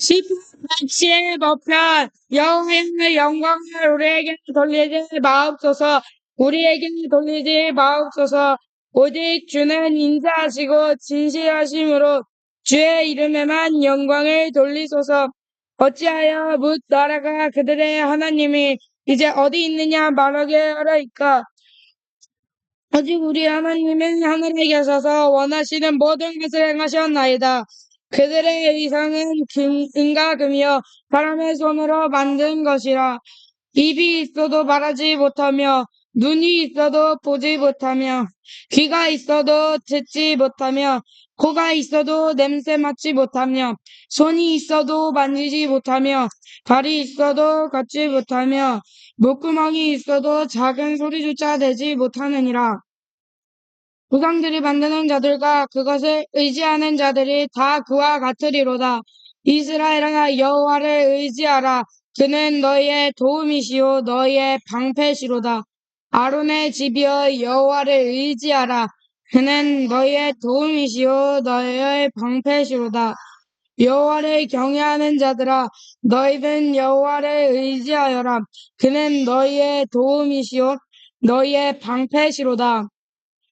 시편 법편 여호와의 영광을 우리에게 돌리지 마옵소서. 우리에게 돌리지 마옵소서. 오직 주는 인자하시고 진실하심으로 주의 이름에만 영광을 돌리소서. 어찌하여 묻 나라가 그들의 하나님이 이제 어디 있느냐 말하게 하라이까? 오직 우리 하나님은 하늘에 계셔서 원하시는 모든 것을 행하셨나이다. 그들의 의상은 금, 은과 금이요 사람의 손으로 만든 것이라 입이 있어도 말하지 못하며 눈이 있어도 보지 못하며 귀가 있어도 듣지 못하며 코가 있어도 냄새 맡지 못하며 손이 있어도 만지지 못하며 발이 있어도 걷지 못하며 목구멍이 있어도 작은 소리조차 내지 못하느니라. 우상들이 만드는 자들과 그것을 의지하는 자들이 다 그와 같으리로다. 이스라엘아 여호와를 의지하라. 그는 너희의 도움이시요 너희의 방패시로다. 아론의 집이여 여호와를 의지하라. 그는 너희의 도움이시요 너희의 방패시로다. 여호와를 경외하는 자들아 너희는 여호와를 의지하여라. 그는 너희의 도움이시요 너희의 방패시로다.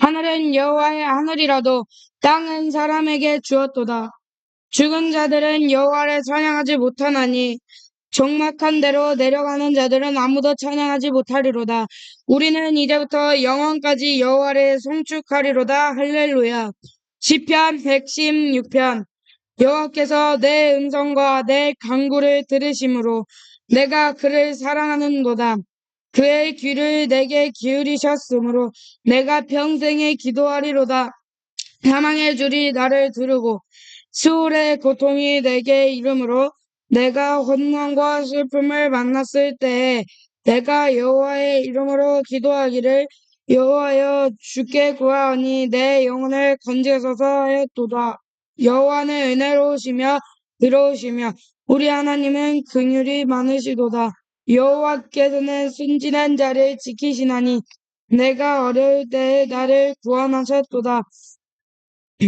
하늘은 여호와의 하늘이라도 땅은 사람에게 주었도다. 죽은 자들은 여호와를 찬양하지 못하나니 적막한 대로 내려가는 자들은 아무도 찬양하지 못하리로다. 우리는 이제부터 영원까지 여호와를 송축하리로다. 할렐루야. 시편 116편 여호와께서 내 음성과 내 간구를 들으심으로 내가 그를 사랑하는도다. 그의 귀를 내게 기울이셨으므로 내가 평생에 기도하리로다. 사망의 줄이 나를 두르고 수월의 고통이 내게 이름으로 내가 혼란과 슬픔을 만났을 때에 내가 여호와의 이름으로 기도하기를 여호와여 주께 구하오니 내 영혼을 건지소서 하였도다. 여호와는 은혜로우시며 들어오시며 우리 하나님은 긍휼이 많으시도다. 여호와께서는 순진한 자를 지키시나니 내가 어려울 때에 나를 구원하셨도다.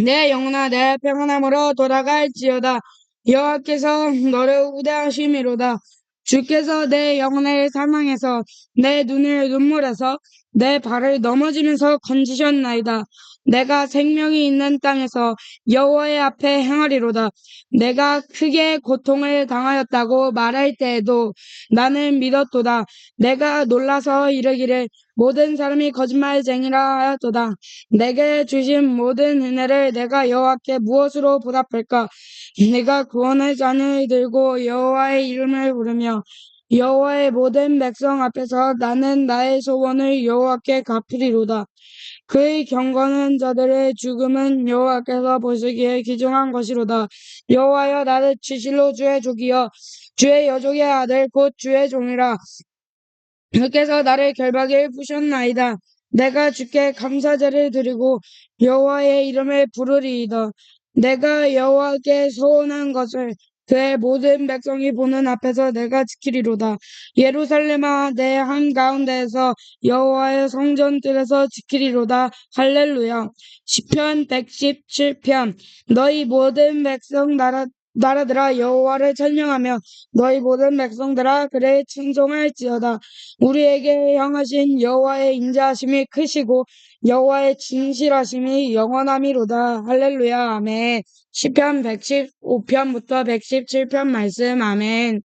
내 영혼아 내 평안함으로 돌아갈지어다. 여호와께서 너를 우대하심이로다. 주께서 내 영혼을 사망해서 내 눈을 눈물에서 내 발을 넘어지면서 건지셨나이다. 내가 생명이 있는 땅에서 여호와의 앞에 행하리로다. 내가 크게 고통을 당하였다고 말할 때에도 나는 믿었도다. 내가 놀라서 이르기를 모든 사람이 거짓말쟁이라 하였도다. 내게 주신 모든 은혜를 내가 여호와께 무엇으로 보답할까? 내가 구원의 잔을 들고 여호와의 이름을 부르며 여호와의 모든 백성 앞에서 나는 나의 소원을 여호와께 갚으리로다. 그의 경건한 자들의 죽음은 여호와께서 보시기에 귀중한 것이로다. 여호와여 나를 주실로 주의 족이여 주의 여족의 아들 곧 주의 종이라. 주께서 나를 결박에 푸셨나이다. 내가 주께 감사제를 드리고 여호와의 이름을 부르리이다. 내가 여호와께 소원한 것을 그의 모든 백성이 보는 앞에서 내가 지키리로다. 예루살렘아 내 한가운데에서 여호와의 성전들에서 지키리로다. 할렐루야. 시편 117편 너희 모든 백성 나라 나라들아 여호와를 찬양하며 너희 모든 백성들아 그를 찬송할지어다. 우리에게 향하신 여호와의 인자하심이 크시고 여호와의 진실하심이 영원함이로다. 할렐루야. 아멘. 시편 115편부터 117편 말씀. 아멘.